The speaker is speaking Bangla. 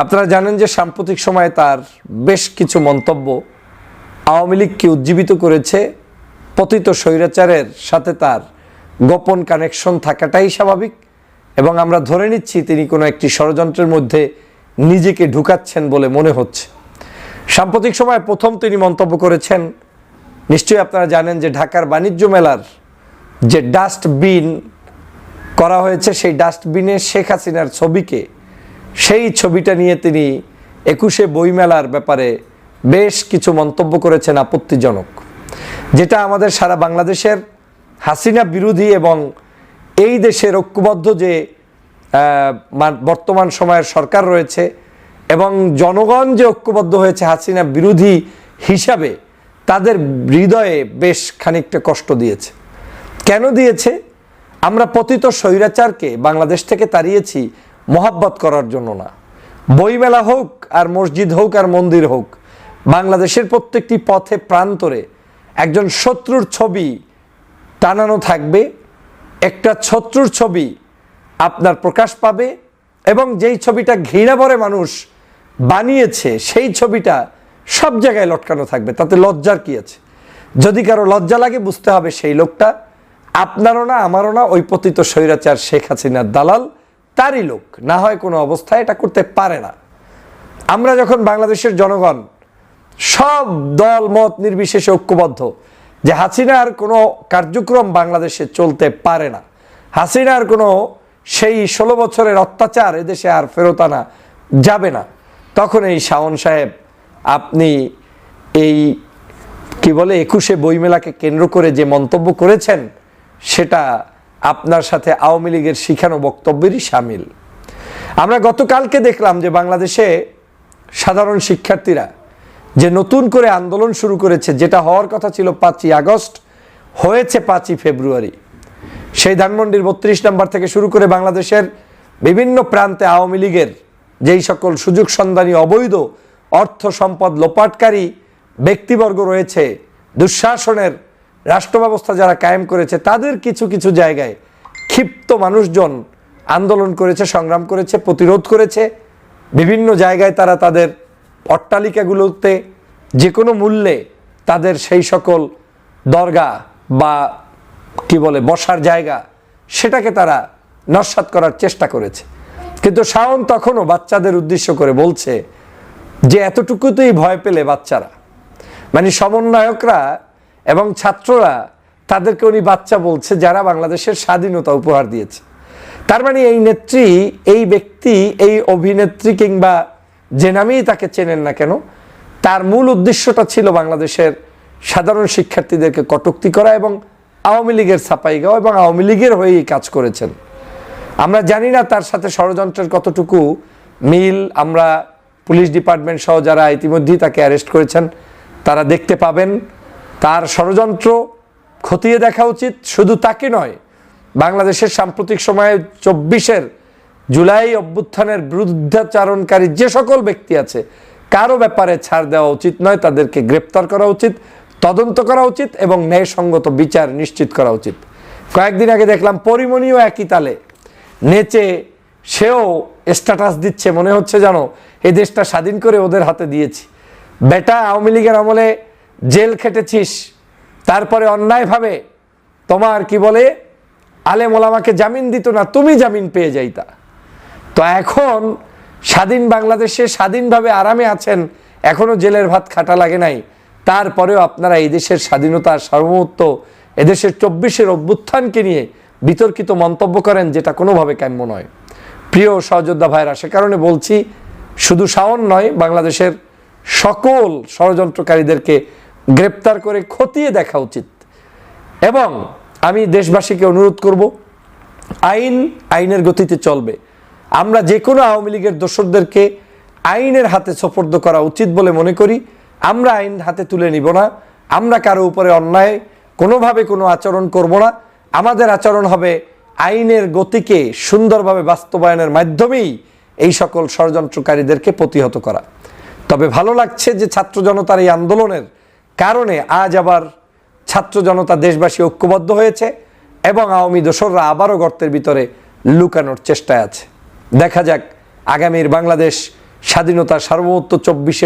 আপনারা জানেন যে সাম্প্রতিক সময়ে তার বেশ কিছু মন্তব্য আওয়ামী লীগকে উজ্জীবিত করেছে। পতিত স্বৈরাচারের সাথে তার গোপন কানেকশন থাকাটাই স্বাভাবিক এবং আমরা ধরে নিচ্ছি তিনি কোনো একটি ষড়যন্ত্রের মধ্যে নিজেকে ঢুকাচ্ছেন বলে মনে হচ্ছে। সাম্প্রতিক সময়ে প্রথম তিনি মন্তব্য করেছেন, নিশ্চয়ই আপনারা জানেন যে ঢাকার বাণিজ্য মেলার যে ডাস্টবিন করা হয়েছে, সেই ডাস্টবিনে শেখ হাসিনার ছবিকে সেই ছবিটা নিয়ে তিনি একুশে বইমেলার ব্যাপারে বেশ কিছু মন্তব্য করেছেন আপত্তিজনক, যেটা আমাদের সারা বাংলাদেশের হাসিনা বিরোধী এবং এই দেশের ঐক্যবদ্ধ যে বর্তমান সময়ের সরকার রয়েছে এবং জনগণ যে ঐক্যবদ্ধ হয়েছে হাসিনা বিরোধী হিসাবে, তাদের হৃদয়ে বেশ খানিকটা কষ্ট দিয়েছে। কেন দিয়েছে? আমরা পতিত স্বৈরাচারকে বাংলাদেশ থেকে তাড়িয়েছি মোহাব্বত করার জন্য না। বইমেলা হোক আর মসজিদ হোক আর মন্দির হোক, বাংলাদেশের প্রত্যেকটি পথে, প্রান্তরে একজন শত্রুর ছবি টানানো থাকবে। একটা শত্রুর ছবি আপনার প্রকাশ পাবে এবং যেই ছবিটা ঘৃণা ভরে মানুষ বানিয়েছে, সেই ছবিটা সব জায়গায় লটকানো থাকবে। তাতে লজ্জার কি আছে? যদি কারও লজ্জা লাগে, বুঝতে হবে সেই লোকটা। আপনারও না, আমারও না, ওই পতিত স্বৈরাচার শেখ হাসিনার দালাল। তারই লোক, না হয় কোনো অবস্থায় এটা করতে পারে না। আমরা যখন বাংলাদেশের জনগণ, সব দল, মত নির্বিশেষে ঐক্যবদ্ধ যে হাসিনার কোনো কার্যক্রম বাংলাদেশে চলতে পারে না। হাসিনার কোনো সেই ষোলো বছরের অত্যাচার এদেশে আর ফেরত আনা যাবে না। তখন এই শাওন সাহেব, আপনি এই কি বলে, একুশে বইমেলাকে কেন্দ্র করে যে মন্তব্য করেছেন, সেটা আপনার সাথে আওয়ামী লীগের শিখানো বক্তব্যেরই সামিল। আমরা গতকালকে দেখলাম যে বাংলাদেশে সাধারণ শিক্ষার্থীরা যে নতুন করে আন্দোলন শুরু করেছে, যেটা হওয়ার কথা ছিল পাঁচই আগস্ট, হয়েছে পাঁচই ফেব্রুয়ারি। সেই ধানমন্ডির বত্রিশ নম্বর থেকে শুরু করে বাংলাদেশের বিভিন্ন প্রান্তে আওয়ামী লীগের যেই সকল সুযোগ সন্ধানী অবৈধ অর্থ সম্পদ লোপাটকারী ব্যক্তিবর্গ রয়েছে, দুঃশাসনের রাষ্ট্র ব্যবস্থা যারা কায়েম করেছে, তাদের কিছু কিছু জায়গায় ক্ষিপ্ত মানুষজন আন্দোলন করেছে, সংগ্রাম করেছে, প্রতিরোধ করেছে। বিভিন্ন জায়গায় তারা তাদের অট্টালিকাগুলোতে যে কোনো মূল্যে তাদের সেই সকল দরগা বা কি বলে, বসার জায়গা, সেটাকে তারা নস্বাত করার চেষ্টা করেছে। কিন্তু শাওন তখনও বাচ্চাদের উদ্দেশ্য করে বলছে যে, এতটুকুতেই ভয় পেলে বাচ্চারা। মানে সমন্বয়করা এবং ছাত্ররা, তাদেরকে উনি বাচ্চা বলছে যারা বাংলাদেশের স্বাধীনতা উপহার দিয়েছে। তার মানে এই নেত্রী, এই ব্যক্তি, এই অভিনেত্রী কিংবা যে নামেই তাকে চেনেন না কেন, তার মূল উদ্দেশ্যটা ছিল বাংলাদেশের সাধারণ শিক্ষার্থীদেরকে কটুক্তি করা এবং আওয়ামী লীগের ছাপাই গাওয়া এবং আওয়ামী লীগের হয়েই কাজ করেছেন। আমরা জানি না তার সাথে ষড়যন্ত্রের কতটুকু মিল, আমরা পুলিশ ডিপার্টমেন্ট সহ যারা ইতিমধ্যেই তাকে অ্যারেস্ট করেছেন, তারা দেখতে পাবেন। তার ষড়যন্ত্র খতিয়ে দেখা উচিত, শুধু তাকে নয়, বাংলাদেশের সাম্প্রতিক সময়ে চব্বিশের জুলাই অভ্যুত্থানের বিরুদ্ধাচারণকারী যে সকল ব্যক্তি আছে, কারও ব্যাপারে ছাড় দেওয়া উচিত নয়, তাদেরকে গ্রেপ্তার করা উচিত, তদন্ত করা উচিত এবং ন্যায়সঙ্গত বিচার নিশ্চিত করা উচিত। কয়েকদিন আগে দেখলাম পরিমণিও একই তালে, নেচে সেও স্ট্যাটাস দিচ্ছে, মনে হচ্ছে জানো এ দেশটা স্বাধীন করে ওদের হাতে দিয়েছি। বেটা আওয়ামী লীগের আমলে জেল খেটেছিস। তারপরে অন্যায়ভাবে তোমার কি বলে, আলেম ওলামাকে জামিন দিত না, তুমি জামিন পেয়ে যাইতা। তো এখন স্বাধীন বাংলাদেশে স্বাধীনভাবে আরামে আছেন, এখনও জেলের ভাত খাটা লাগে নাই। তারপরেও আপনারা এই দেশের স্বাধীনতা সার্বভৌমত্ব এদেশের চব্বিশের অভ্যুত্থানকে নিয়ে বিতর্কিত মন্তব্য করেন, যেটা কোনোভাবে কাম্য নয়। প্রিয় সহযোদ্ধা ভাইরা সে কারণে বলছি, শুধু শাওন নয়, বাংলাদেশের সকল ষড়যন্ত্রকারীদেরকে গ্রেপ্তার করে খতিয়ে দেখা উচিত। এবং আমি দেশবাসীকে অনুরোধ করব, আইন আইনের গতিতে চলবে। আমরা যে কোনো আওয়ামী লীগের দোসরদেরকে আইনের হাতে সোপর্দ করা উচিত বলে মনে করি। আমরা আইন হাতে তুলে নিব না। আমরা কারও উপরে অন্যায় কোনোভাবে কোনো আচরণ করব না। আমাদের আচরণ হবে আইনের গতিকে সুন্দরভাবে বাস্তবায়নের মাধ্যমেই এই সকল ষড়যন্ত্রকারীদেরকে প্রতিহত করা। তবে ভালো লাগছে যে ছাত্র জনতার এই আন্দোলনের কারণে আজ আবার ছাত্র জনতা দেশবাসী ঐক্যবদ্ধ হয়েছে এবং আওয়ামী দোসররা আবারও গর্তের ভিতরে লুকানোর চেষ্টায় আছে। দেখা যাক আগামীর বাংলাদেশ স্বাধীনতা সার্বভৌমত্ব চব্বিশের